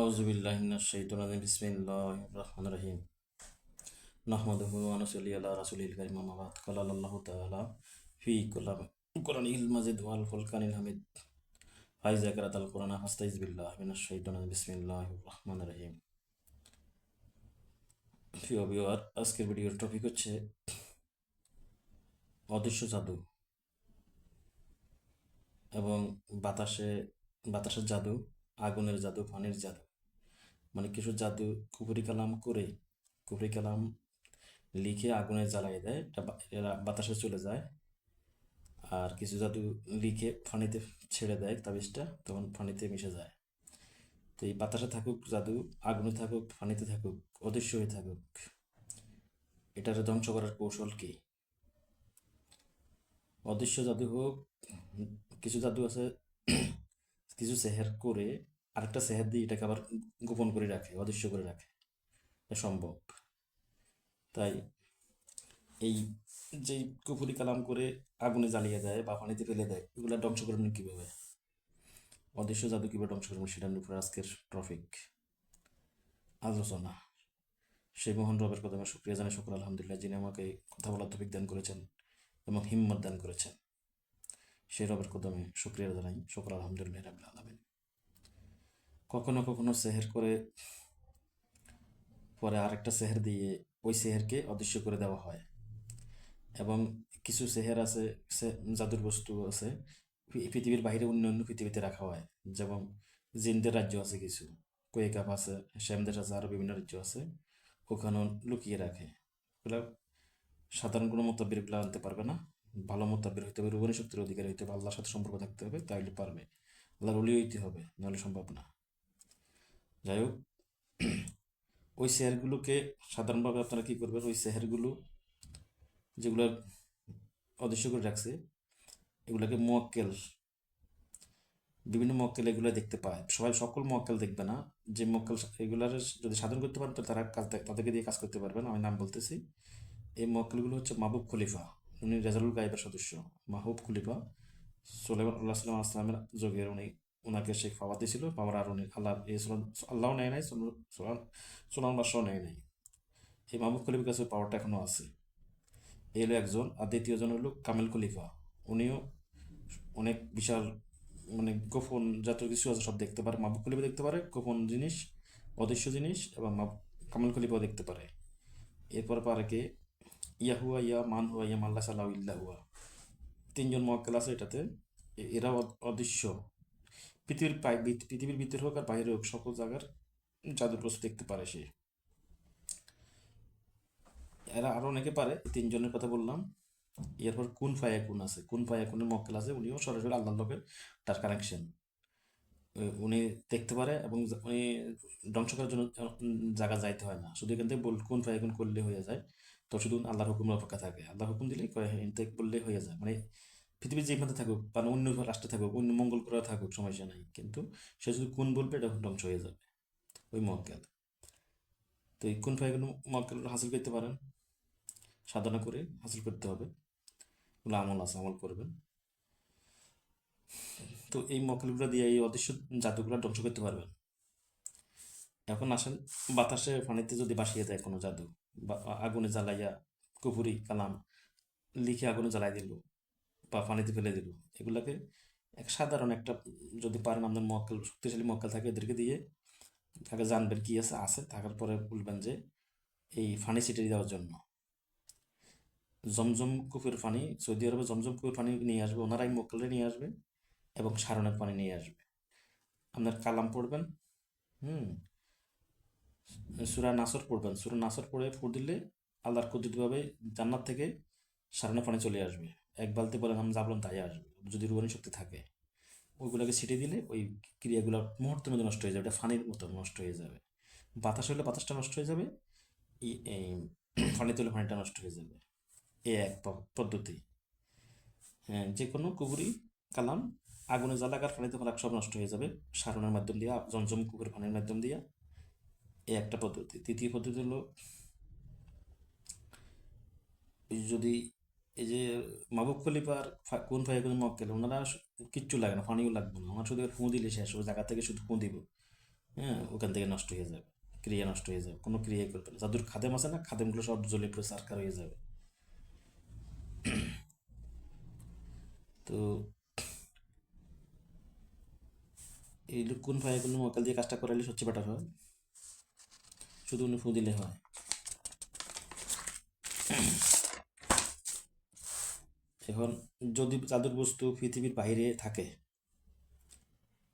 আউজবিল্লাহিনাশাইতুনাজিম বিসমিল্লাহ রহমান রহিম। নাহমাদুহু আনসলি আল্লাহ রাসুলিল করিম। আমাবাদ কালাল আল্লাহ তাআলা ফি কুলাম কুরআন ইল মাজিদ ওয়াল ফুলকানিল হামিদ। ফাইজা কারাত আল কুরআন। হাস্তাইজ বিল্লাহ মিনাশাইতুনাজিম বিসমিল্লাহ রহমান রহিম। প্রিয় ভিউয়ার, আজকের ভিডিওর টপিক হচ্ছে অদৃশ্য জাদু এবং বাতাসে বাতাসের জাদু। আগুনের জাদু, পানির জাদু। মানে কিছু জাদু কুপুরি কালাম করে কুপুরি কালাম লিখে আগুনে জ্বালিয়ে দেয়, এটা বাতাসে চলে যায়। আর কিছু জাদু লিখে পানিতে ছেড়ে দেয় তাবিজটা, তখন পানিতে মিশে যায়। তো এই বাতাসে থাকুক জাদু, আগুনে থাকুক, পানিতে থাকুক অদৃশ্য হয়ে থাকুক, এটার ধ্বংস করার কৌশল কি? অদৃশ্য জাদু হোক, কিছু জাদু আছে কিছু সেহের করে আরেকটা সেহের দিয়ে এটাকে আবার গোপন করে রাখে, অদৃশ্য করে রাখে। এটা সম্ভব। তাই এই যে কুপুরি কালাম করে আগুনে জ্বালিয়ে দেয় বা পানিতে ফেলে দেয়, এগুলো ধ্বংস করবেন কীভাবে? অদৃশ্য জাদু কীভাবে ধ্বংস করবেন সেটার উপরে আজকের টপিক আলোচনা সেই মোহন রবের কদমে শুক্রিয়া জানাই শুক্র আলহামদুলিল্লাহ যিনি আমাকে কথা বলার তফিক দান করেছেন এবং হিম্মত দান করেছেন। সেই রবের কদমে শুক্রিয়া জানাই। শুক্র আলহামদুলিল্লাহ রাবিল আলমিন। কখনো কখনো সেহের করে, পরে আরেকটা সেহের দিয়ে ওই সেহেরকে অদৃশ্য করে দেওয়া হয়। এবং কিছু সেহের আছে জাদুর বস্তু আছে পৃথিবীর বাইরে অন্য অন্য পৃথিবীতে রাখা হয়। যেমন জিনদের রাজ্য আছে কিছু কোয়েকাপ আছে, শ্যামদের আছে আরও বিভিন্ন রাজ্য আছে, ওখানেও লুকিয়ে রাখে। সাধারণ কোনো মোতাবিরগুলো আনতে পারবে না। ভালো মোতাবির হইতে হবে রুবনী শক্তির অধিকারী হইতে হবে, আল্লাহর সাথে সম্পর্ক থাকতে হবে, তাইলে পারবে। আল্লাহর অলি হইতে হবে, নাহলে সম্ভব না। যাই হোক, ওই শেয়ারগুলোকে সাধারণভাবে আপনারা কী করবেন, ওই শেয়ারগুলো যেগুলো অদৃশ্য করে রাখছে, এগুলোকে মোয়াক্কেল, বিভিন্ন মক্কেল এগুলো দেখতে পায়। সবাই সকল মক্কেল দেখবে না, যে মক্কেল এগুলার যদি সাধন করতে পারেন তো তারা কাজ তাদেরকে দিয়ে কাজ করতে পারবেন আমি নাম বলতেছি। এই মক্কেলগুলো হচ্ছে মাহবুব খলিফা। উনি রেজালুল গাইবের সদস্য, মাহবুব খলিফা সোলেমান আল্লাহ সাল্লাম আসলামের যোগের উনি ওনাকে শেখ পাওয়া দিয়েছিল। পাওয়ার আর উনি আল্লাহ আল্লাহ নেয় নাই, সোলান বাদশাহ নেয় নাই। এই মাহবুব খলিফার কাছে পাওয়ারটা এখনও আছে। এই হলো একজন, আর দ্বিতীয়জন হলো কামেল খলিফা। উনিও অনেক বিশাল মানে গোপন জাতীয় কিছু আছে, সব দেখতে পারে। মাহবুব খলিফা দেখতে পারে, গোপন জিনিস, অদৃশ্য জিনিস, এবং কামেল খলিফাও দেখতে পারে। এরপর পারে কে? ইয়াহুয়া ইয়া মান হুয়া, ইয়া মাল্লা সাল্লাহ ইল্লা হুয়া। তিনজন মক্কেল আছে এটাতে। এরা অদ- অদৃশ্য। পৃথিবীর পৃথিবীর ভিতরে হোক আর বাইরে হোক, সকল জায়গার জাদুর বস্তু দেখতে পারে সে। এরা আরও অনেকে পারে তিনজনের কথা বললাম। এরপর কুন ফায়াকুন আছে? কুন ফায়াকুনের মক্কেল আছে, উনিও সরাসরি আল্লাহর লোকের তার কানেকশন উনি দেখতে পারে এবং উনি ধ্বংস করার জন্য জায়গা যাইতে হয় না। শুধু এখান থেকে বল কোন ফায়াকুন করলে হয়ে যায়। তো শুধু আল্লাহর হুকুমের অপেক্ষা থাকে। আল্লাহ হুকুম দিলে হ্যাঁ, ইনতেক বললে হয়ে যায়। মানে পৃথিবীর যে প্রান্তে থাকুক বা অন্য রাষ্ট্রে থাকুক অন্য মঙ্গল গ্রহে থাকুক সমস্যা নাই। কিন্তু সে শুধু কোন বলবে এটা ধ্বংস হয়ে যাবে। ওই মক্কেল তো এই কোন ফায়াকুন মক্কেল হাসিল করতে পারেন? সাধনা করে হাসিল করতে হবে। ওগুলো আমল আছে আমল করবেন। তো এই মক্কেলগুলো দিয়ে এই অদৃশ্য জাদুগুলো ধ্বংস করতে পারবেন। এখন আসেন বাতাসে পানিতে যদি বাসিয়ে দেয় কোনো জাদু। আগুনে জ্বালাইয়া কুপুরি কালাম লিখে আগুনে জ্বালাই দিল বা পানিতে ফেলে দিল। এগুলাকে এক সাধারণ একটা যদি পারেন আপনার মক্কেল, শক্তিশালী মক্কেল থাকে, এদেরকে দিয়ে আগে জানবেন কী আছে আছে, থাকার পরে বলবেন যে এই ফানি ছিটিয়ে দেওয়ার জন্য। জমজম কূপের পানি সৌদি আরবে জমজম কূপের পানি নিয়ে আসবে, ওনারাই মক্কেলে নিয়ে আসবে এবং সারণের পানি নিয়ে আসবে। আপনার কালাম পড়বেন, হুম সুরা নাসর পড়বেন। সুরা নাসর পড়ে ফুট দিলে আল্লাহর কুদরতভাবে জান্নাত থেকে সারানো পানি চলে আসবে। এক বালতি বলেন আমি যাবলাম তাই আসবে। যদি রুবানি শক্তি থাকে, ওইগুলোকে ছিটিয়ে দিলে ওই ক্রিয়াগুলো মুহূর্তের মধ্যে নষ্ট হয়ে যাবে এটা ফানির মতো নষ্ট হয়ে যাবে। বাতাস হলে বাতাসটা নষ্ট হয়ে যাবে এই পানিতে হলে পানিটা নষ্ট হয়ে যাবে। এই এক পদ্ধতি। হ্যাঁ যে কোনো কুবুরি, কালাম, আগুনে জ্বালাকার পানিতে ফেলা সব নষ্ট হয়ে যাবে। সারণের মাধ্যম দিয়ে, জমজম কুকুর পানির মাধ্যম দিয়ে। এই একটা পদ্ধতি। তৃতীয় পদ্ধতি হলো যদি, এই যে মাহবুব খলিফার কোন ফাই কোন মক্কেল ওনারা কিচ্ছু লাগে না ফানিও লাগবে না। আমার শুধু ফু দিলে শেষ ওই জায়গা থেকে শুধু ফু দিব। হ্যাঁ ওখান থেকে নষ্ট হয়ে যাবে, ক্রিয়া নষ্ট হয়ে যাবে, কোনো ক্রিয়াই করবে না। জাদুর খাদেম আছে না, খাদেমগুলো সব জ্বলে পুরো সারকার হয়ে যাবে। তো, এই কোন ফায়াগুলো মোকাল দিয়ে কাজটা করালে সবচেয়ে বেটার হয়? শুধু ফু দিলে হয়। এখন যদি জাদুর বস্তু পৃথিবীর বাইরে থাকে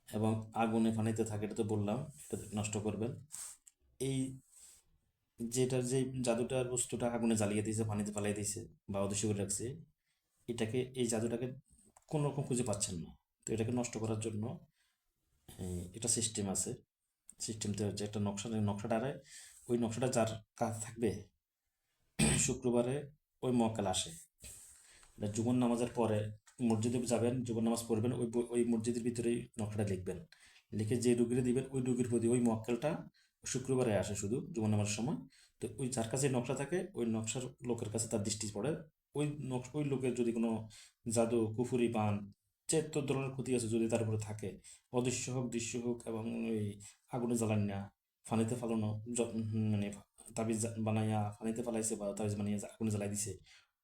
এবং আগুনে পানিতে থাকে, এটা তো বললাম, এটা নষ্ট করবেন। এই যেটার যে জাদুটার বস্তুটা আগুনে জ্বালিয়ে দিয়েছে, পানিতে ফালিয়ে দিয়েছে বা অদৃশ্য করে রাখছে, এটাকে, এই জাদুটাকে কোনো রকম খুঁজে পাচ্ছেন না। তো এটাকে নষ্ট করার জন্য এটা সিস্টেম আছে। সিস্টেমতে হচ্ছে একটা নকশা, নকশাটারে ওই নকশাটা যার কাজ থাকবে, শুক্রবারে ওই মক্কেল আসে। জুমন নামাজের পরে মসজিদে যাবেন জুমন নামাজ পড়বেন, ওই ওই মসজিদের ভিতরেই নকশাটা লিখবেন। লিখে যে রুগীরে দিবেন, ওই রুগীর প্রতি ওই মক্কেলটা শুক্রবারে আসে শুধু জুমন নামাজের সময়। তো ওই যার কাছে নকশা থাকে, ওই নকশার লোকের কাছে তার দৃষ্টি পড়ে। ওই নকশা, ওই লোকের যদি কোনো জাদু, কুফুরি পান তো ধরনের ক্ষতি আছে যদি তার উপরে থাকে, অদৃশ্য হোক, দৃশ্য হোক এবং ওই আগুনে জ্বালান না ফানিতে ফালানো মানে তাবিজ বানাইয়া ফানিতে ফালাইছে বা তাবিজ বানিয়ে আগুনে জ্বালাই দিছে,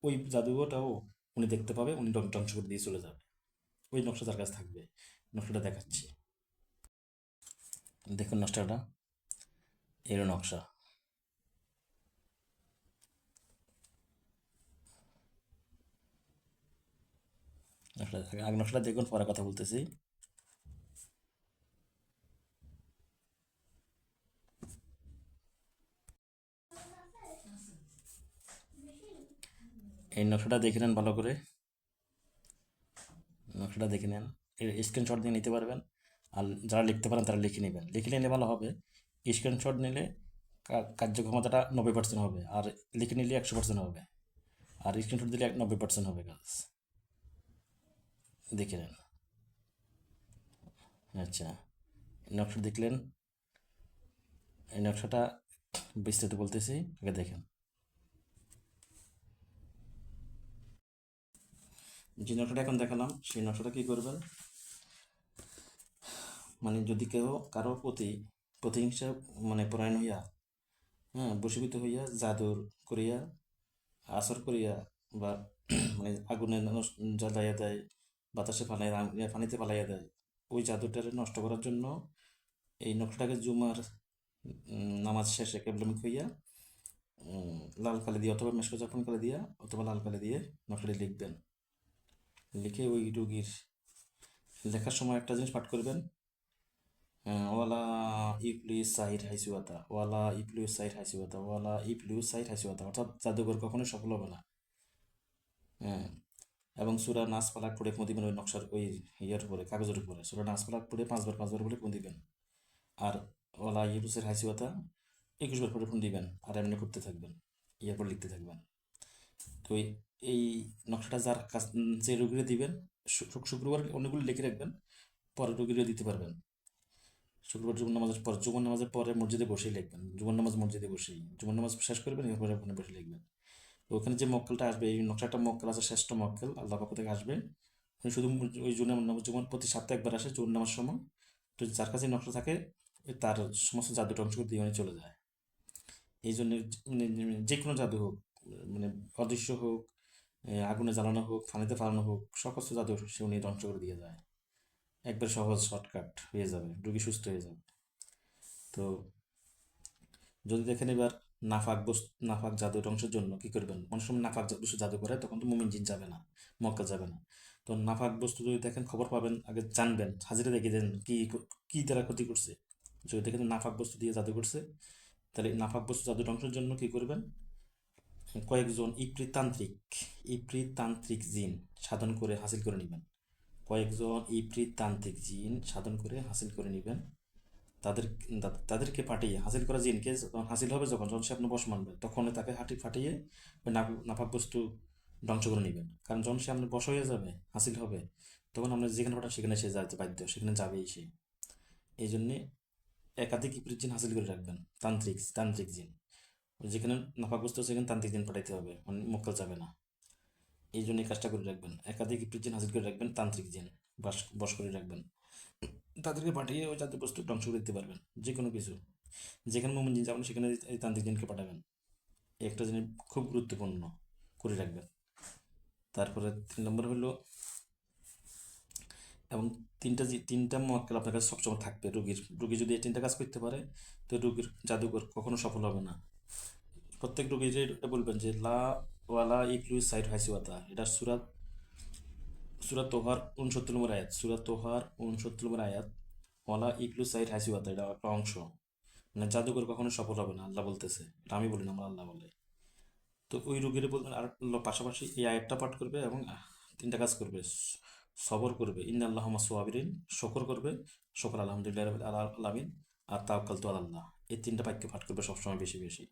ওই জাদুটাও উনি দেখতে পাবে, উনি ধ্বং- ধ্বংস করে দিয়ে চলে যাবে। ওই নকশা তার কাছে থাকবে, নকশাটা দেখাচ্ছি। দেখুন নকশাটা এর নকশা। আগে নকশাটা দেখুন, পরে কথা বলতেছি। এই নকশাটা দেখে নেন ভালো করে। নকশাটা দেখে নেন। এর স্ক্রিনশট দিয়ে নিতে পারবেন। আর যারা লিখতে পারেন তারা লিখে নেবেন। লিখে নিলে ভালো হবে। স্ক্রিনশট নিলে কার্যক্ষমতাটা নব্বই পার্সেন্ট হবে। আর লিখে নিলে একশো পার্সেন্ট হবে। আর স্ক্রিনশট দিলে নব্বই পার্সেন্ট হবে কাজ দেখে নেন। আচ্ছা। নকশা দেখলেন। এই নকশাটা বিস্তারিত বলতেছি। আগে দেখেন। যে নকশাটা এখন দেখালাম, সেই নকশাটা কি করবেন? মানে যদি কেউ কারও প্রতি প্রতিহিংসা মানে পরায়ণ হইয়া হ্যাঁ বশীভূত হইয়া জাদুর করিয়া, আসর করিয়া বা মানে আগুনে জ্বালাইয়া দেয়, বাতাসে ফালাই পানিতে ফালাইয়া দেয়, ওই জাদুটারে নষ্ট করার জন্য এই নকশাটাকে জুমার নামাজ শেষে কেবলমিক হইয়া লাল কালি দিয়ে অথবা মেশকো চাপন কালি দিয়া অথবা লাল কালি দিয়ে নকশাটি লিখবেন। লিখে ওই রুগীর লেখার সময় একটা জিনিস পাঠ করবেন। ওয়ালা ইপলিউস সাইড হাইসুয়াতা ওয়ালা ইপলিউস সাইড হাইসুয়াতা ওয়ালা ইপলিউস সাইড হাইসুয়াতা অর্থাৎ জাদুঘর কখনোই সফল হবে না। হ্যাঁ এবং সুরা নাচ পালাক পড়ে ফোঁ দিবেন ওই নকশার ওই ইয়ের উপরে, কাগজের উপরে। সুরা নাচ পালাক পড়ে পাঁচবার পাঁচবার বলে ফোঁ দিবেন। আর ওয়ালা ইপলিউসের হাইসুয়াতা একুশবার পরে ফোন দিবেন। আর এমনি করতে থাকবেন ইয়ার পর লিখতে থাকবেন। তো এই নকশাটা যার কাছ যে রোগীরে দিবেন শুক্রবার অনেকগুলো লিখে রাখবেন, পরে রোগীরে দিতে পারবেন। শুক্রবার জুমন নামাজের পর জুমন নামাজের পরে মসজিদে বসেই লিখবেন জুমন নামাজ মসজিদে বসেই জুমন নামাজ শেষ করবেন, এরপরে ওখানে বসে লিখবেন। ওখানে যে মক্কেলটা আসবে, এই নকশাটা মক্কেল আছে, শ্রেষ্ঠ মক্কেল, আল্লাহ পক্ষ থেকে আসবে। উনি শুধু ওই জুন নামাজ জুমন প্রতি সপ্তাহে একবার আসে জুন নামাজ সময়। তো যার কাছে নকশা থাকে তার সমস্ত জাদুটা অংশ দিয়ে চলে যায়। এই জন্য মানে যে কোনো জাদু হোক মানে অদৃশ্য হোক আগুনে জ্বালানো হোক পানিতে ফালানো হোক সকল জাদু সে উনি ধ্বংস করে দিয়ে যায়। একবার সহজ শর্টকাট, হয়ে যাবে, রোগী সুস্থ হয়ে যাবে। তো যদি দেখেন এবার নাফাক বস্তু নাফাক জাদু ধ্বংসের জন্য কি করবেন? অনেক সময় নাফাক বস্তু জাদু করে, তখন তো মুমিন জিন যাবে না, মক্কা যাবে না। তো নাফাক বস্তু যদি দেখেন, খবর পাবেন, আগে জানবেন, হাজিরে দেখে দেন কি কি তারা ক্ষতি করছে। যদি দেখেন নাফাক বস্তু দিয়ে জাদু করছে, তাহলে নাফাক বস্তু জাদু ধ্বংসের জন্য কি করবেন? কয়েকজন ইপ্রিতান্ত্রিক ইপ্রিতান্ত্রিক জিন সাধন করে হাসিল করে নেবেন। কয়েকজন ইপ্রিতান্ত্রিক জিন সাধন করে হাসিল করে নেবেন। তাদের, তাদেরকে পাঠিয়ে হাসিল করা জিনকে যখন হাসিল হবে, যখন যখন সে বস মানবে তখন তাকে হাঁটি ফাটিয়ে নাফাক বস্তু ধ্বংস করে নেবেন। কারণ যখন সে আপনার বস হয়ে যাবে, হাসিল হবে, তখন আমরা যেখানে পাঠান সেখানে সে যাইতে বাধ্য, সেখানে যাবেই সে। এই জন্যে একাধিক ইপ্রিত জিন হাসিল করে রাখবেন, তান্ত্রিক তান্ত্রিক জিন। যেখানে নাফাকগ্রস্ত আছে সেখানে তান্ত্রিক জিন পাঠাইতে হবে মানে মক্কেল যাবে না। এই জন্য এই কাজটা করে রাখবেন। একাধিক ইপ্রিত জিন হাসিল করে রাখবেন, তান্ত্রিক জিন বাস বস করে রাখবেন। তাদেরকে পাঠিয়ে ওই জাতীয় বস্তু ধ্বংস করে দিতে পারবেন যে কোনো কিছু। যেখানে মোমিন জিন যাবেন সেখানে এই তান্ত্রিক জিনকে পাঠাবেন। একটা জিনিস খুব গুরুত্বপূর্ণ করে রাখবেন। তারপরে তিন নম্বর হলো, এবং তিনটা জি- তিনটা মোয়াক্কেল আপনার কাছে সবসময় থাকবে রুগীর। রুগী যদি এই তিনটা কাজ করতে পারে, তো রুগীর জাদুঘর কখনো সফল হবে না। প্রত্যেক রুগী যে এটা বলবেন যে লা ওয়ালা ইকলু সাইড হাসিওয়াতা এটা সুরাত সুরাত তোহার উনসত্তর নম্বর আয়াত, সুরাত তোহার উনসত্তর নম্বর আয়াত, ওয়ালা ইকলু সাইড হাসিওয়াতা এটা একটা অংশ। মানে জাদুঘর কখনো সফল হবে না, আল্লাহ বলতেছে। এটা আমি বলি না, আমার আল্লাহ বলে। তো ওই রুগীর বলবেন, আর পাশাপাশি এই আয়াতটা পাঠ করবে এবং তিনটা কাজ করবে। সবর করবে ইন আল্লাহ সোয়াবিরিন, শকর করবে, শকর আলহামদুলিল্লাহ রাব্বিল আলা- আলামিন, আর তাওয়াক্কাল তো আল্লাহ এই তিনটা বাক্য পাঠ করবে সবসময় বেশি বেশি।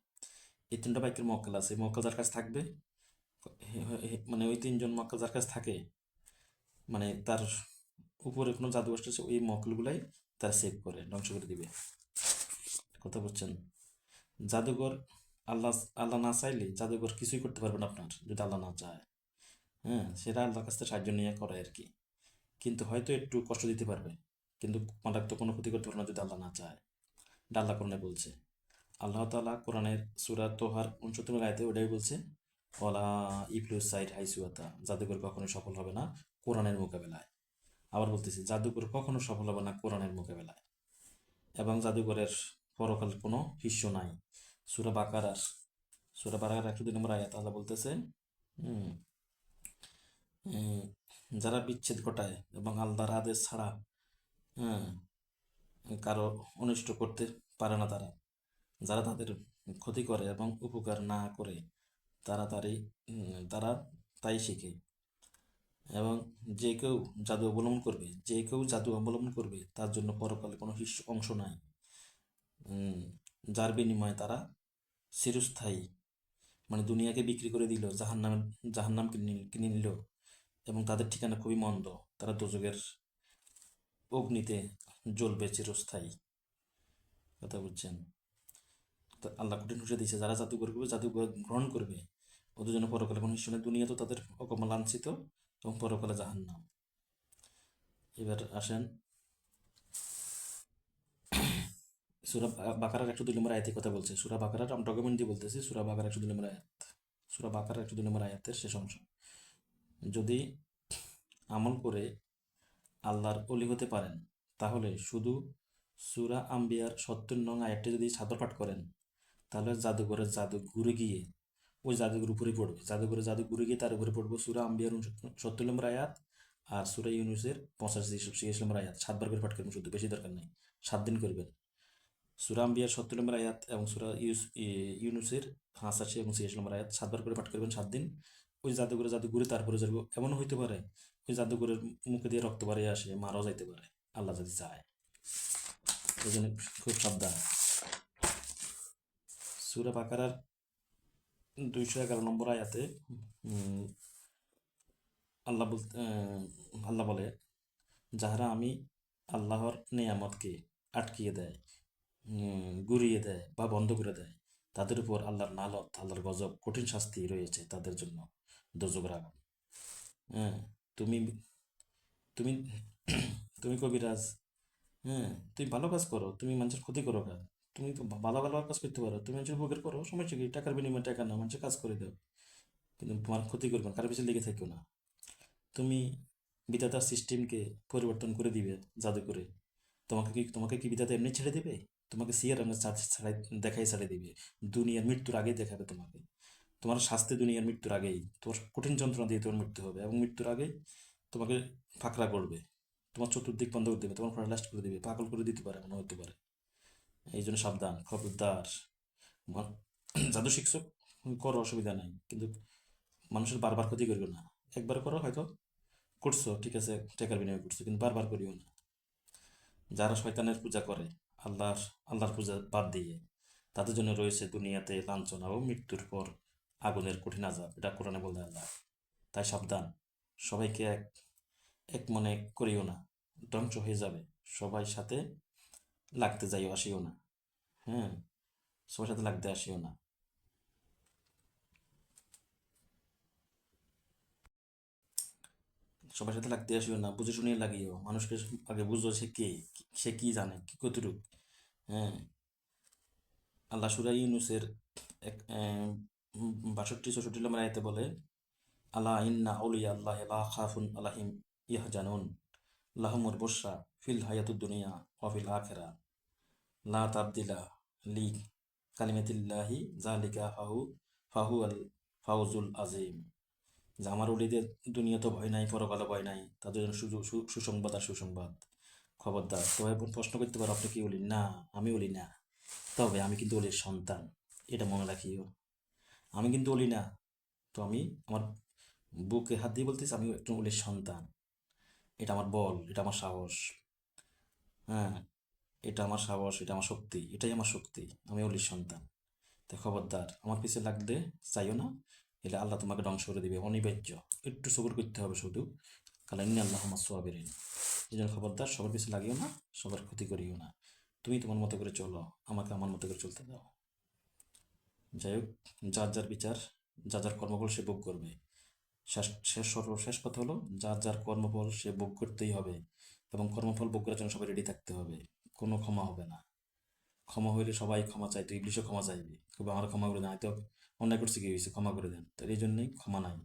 এই তিনটা বাক্যের মক্কেল আছে মক্কেল যার কাছে থাকবে। মানে ওই তিনজন মক্কেল যার কাছে থাকে। মানে তার উপরে কোনো জাদু আসতেছে ওই মক্কেলগুলাই তার সেভ করে, ধ্বংস করে দিবে। কথা বলছেন? জাদুঘর আল্লাহ আল্লাহ না চাইলে জাদুঘর কিছুই করতে পারবে না আপনার, যদি আল্লাহ না চায়। হ্যাঁ সেটা আল্লাহর কাছ থেকে সাহায্য নিয়ে করে আর কি। কিন্তু হয়তো একটু কষ্ট দিতে পারবে, কিন্তু মারাত্মক কোনো ক্ষতি করতে পারবে না যদি আল্লাহ না চায়। এটা আল্লাহ বলছে। আল্লাহ তালা কোরআনের সূরা তোহার উনসত্তর আয়াতে ওটাই বলছে ওলা ইফলুস সাইড হাইসুয়াতা জাদুঘর কখনো সফল হবে না কোরআনের মোকাবেলায়। আবার বলতেছি, জাদুঘর কখনো সফল হবে না কোরআনের মোকাবেলায় এবং জাদুঘরের পরকাল কোনো হিস্য নাই। সুরা বাকারার সুরা বাকারার একশো দুই নম্বর আয়াত আল্লাহ বলতেছে যারা বিচ্ছেদ ঘটায় এবং আল্লাহর আদেশ ছাড়া হ্যাঁ কারও অনিষ্ট করতে পারে না তারা যারা তাদের ক্ষতি করে এবং উপকার না করে, তারা তারই তারা তাই শিখে। এবং যে কেউ জাদু অবলম্বন করবে, যে কেউ জাদু অবলম্বন করবে, তার জন্য পরকালে কোনো হিস্য অংশ নাই। যার বিনিময়ে তারা চিরস্থায়ী মানে দুনিয়াকে বিক্রি করে দিল জাহান্নাম জাহান্নাম কিনে কিনে নিল, এবং তাদের ঠিকানা খুবই মন্দ, তারা দোজকের অগ্নিতে জ্বলবে চিরস্থায়ী। কথা বুঝছেন? তো আল্লাহ কঠিন হুঁশে দিয়েছে, যারা জাদু করবে, জাদু গ্রহণ করবে। ওদের জন্য পরকালে কোনো হিস্য দুনিয়া তো তাদের অকমা লাঞ্ছিত এবং পরকালে জাহান্নাম। এবার আসেন সুরা বাকারার একশো দুই নম্বর আয়াতে কথা বলছে। সুরা বাকারার আমি ডকুমেন্ট দিয়ে বলতেছি, সুরা বাকার একশো দুই নম্বর আয়াত। সুরা বাকার একশো দুই নম্বর আয়াতের শেষ অংশ। যদি আমল করে আল্লাহর অলি হতে পারেন, তাহলে শুধু সুরা আম্বিয়ার সত্তর নং আয়াতটি যদি সাদর পাঠ করেন তাহলে জাদুঘরের জাদু ঘুরে গিয়ে ওই জাদুঘর উপরে পড়বে। জাদুঘরের জাদু ঘুরে গিয়ে তার উপরে পড়বে সুরা আম্বিয়ার সত্তর নম্বর আয়াত আর সুরা ইউনুসের পঁচাশি ছিয়াশি নম্বর আয়াত। সাতবার করে পাঠ করবেন শুধু, বেশি দরকার নেই। সাত দিন করবেন। সুরা আম্বিয়ার সত্তর নম্বর আয়াত এবং সুরা ইউস ইউনুসের পঁচাশি এবং ছিয়াশি নম্বর আয়াত সাতবার করে পাঠ করবেন সাত দিন। ওই জাদুঘরে জাদু ঘুরে তারপরে যাব এমনও হইতে পারে, ওই জাদুঘরের মুখে দিয়ে রক্ত বাড়িয়ে আসে, মারাও যাইতে পারে। আল্লাহ যদি চায়। এই জন্য খুব সাবধান। সুরা বাকারার দুইশো এগারো নম্বর আয়াতে আল্লাহ বল আল্লাহ বলে, যাহারা আমি আল্লাহর নেয়ামতকে আটকিয়ে দেয় গুরিয়ে দেয় বা বন্ধ করে দেয়, তাদের উপর আল্লাহর নালত, আল্লাহর গজব, কঠিন শাস্তি রয়েছে তাদের জন্য দোজকের আগুন। হ্যাঁ তুমি তুমি তুমি কবিরাজ হ্যাঁ তুমি ভালো কাজ করো, তুমি মানুষের ক্ষতি করো কেন? তুমি তো ভালো ভালো কাজ করতে পারো। তুমি মানুষের উপকার করো সমস্যা কি টাকার বিনিময়ে টাকা না মানুষের কাজ করে দাও। কিন্তু তোমার ক্ষতি করবে না, কারও পিছনে লেগে থেকো না। তুমি বিধাতার সিস্টেমকে পরিবর্তন করে দিবে, জাদু করে। তোমাকে কি তোমাকে কি বিধাতা এমনি ছেড়ে দেবে? তোমাকে সিয়ার এমনি ছাড়াই, দেখাই ছেড়ে দিবে। দুনিয়ার মৃত্যুর আগেই দেখাবে তোমাকে। তোমার শাস্তি দুনিয়ার মৃত্যুর আগেই। তোমার কঠিন যন্ত্রণা দিয়ে তোমার মৃত্যু হবে এবং মৃত্যুর আগেই তোমাকে ফাঁকড়া করবে। তোমার চতুর্দিক বন্ধ করে দেবে, তোমার লাস্ট করে দেবে। পাগল করে দিতে পারে এমন হতে পারে। এই জন্য সাবধান, খবরদার। জাদু শিখছো করো অসুবিধা নাই। কিন্তু মানুষের বারবার ক্ষতি করিও না। একবার করো, হয়তো করছ, ঠিক আছে, টাকার বিনিময়ে করছ, কিন্তু বারবার করিও না। যারা শয়তানের পূজা করে, আল্লাহর আল্লাহর পূজা বাদ দিয়ে, তাদের জন্য রয়েছে দুনিয়াতে লাঞ্ছনা ও মৃত্যুর পর আগুনের কঠিন আজাব এটা কোরআনে বলে আল্লাহ। তাই সাবধান। সবাইকে এক এক মনে করিও না। ধ্বংস হয়ে যাবে। সবাই সাথে লাগতে যাইও আসিও না। হ্যাঁ সবার সাথে লাগতে আসিও না। সবার সাথে লাগতে আসিও না, বুঝে শুনিয়ে লাগিও। মানুষকে আগে বুঝো সে কে, সে কি জানে, কি কতটুক। হ্যাঁ আল্লাহ সুরা ইউনুসের এক বাষট্টি চৌষট্টি নম্বর আয়তে বলে আল্লাহ ইন্না আউলিয়া আল্লাহ লা খাফুন আলাহিম ইয়াহজানুন। লাহুমুর বসরা ফিল হায়াতুদ দুনিয়া ওয়া ফিল আখিরা লা তাবদিলা লি কালিমাতিল্লাহি জালিকা ফাহু ফাহু আল ফাউজুল আজিম যে আমার ওলিদের দুনিয়াতে ভয় নাই পরকালে ভয় নাই, তাদের জন্য সুসংবাদ আর সুসংবাদ। খবরদার, তো এখন প্রশ্ন করতে পারো, আপনি কি বলি না, আমি বলি না। তবে আমি কিন্তু অলির সন্তান, এটা মনে রাখিও। আমি কিন্তু অলি না। তো আমি আমার বুকে হাত দিয়ে বলতেছি আমি একজন অলির সন্তান। এটা আমার বল, এটা আমার সাহস। হ্যাঁ এটা আমার সাহস, এটা আমার শক্তি, এটাই আমার শক্তি, আমি অলির সন্তান। তো খবরদার, আমার পিছে লাগলে চাইও না, এলে আল্লাহ তোমাকে ধ্বংস করে দিবে, অনিবার্য। একটু সবর করতে হবে শুধু। কারণ ইন্নি আল্লাহ আমার সোয়াবেরিন এই জন্য খবরদার, সবার পিছে লাগিও না, সবার ক্ষতি করিও না। তুমি তোমার মতো করে চলো, আমাকে আমার মতো করে চলতে দাও। যাই হোক, যার যার বিচার, যার যার কর্মফল সে ভোগ করবে। শেষ শেষ সর্বশেষ কথা হলো, যার যার কর্মফল সে ভোগ করতেই হবে এবং কর্মফল ভোগ করার জন্য সবাই রেডি থাকতে হবে। কোনো ক্ষমা হবে না। ক্ষমা হইলে সবাই ক্ষমা চাইতো ইংলিশও ক্ষমা চাইবে। খুব আমার ক্ষমা করে দেন। হয়তো অন্যায় করছে কি হয়েছে ক্ষমা করে দেন। তো এই জন্যই ক্ষমা নাই।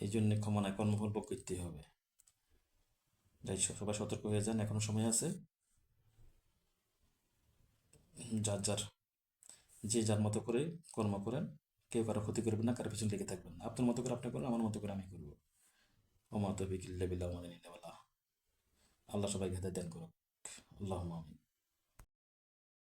এই জন্যে ক্ষমা নাই, কর্মফল করতেই হবে। যাই সবাই সতর্ক হয়ে যান, এখনও সময় আছে। যার যার, যে যার মতো করে কর্ম করেন, কেউ কারও ক্ষতি করবেন না, কারও পিছনে লেগে থাকবেন আপনার মতো করে আপনি করেন, আমার মতো করে আমি করব। ওমা তবিকিল্লা বিল্লাহ আমাদের আল্লাহ সবাই হেদায়েত দান করুক। আল্লাহ আমিন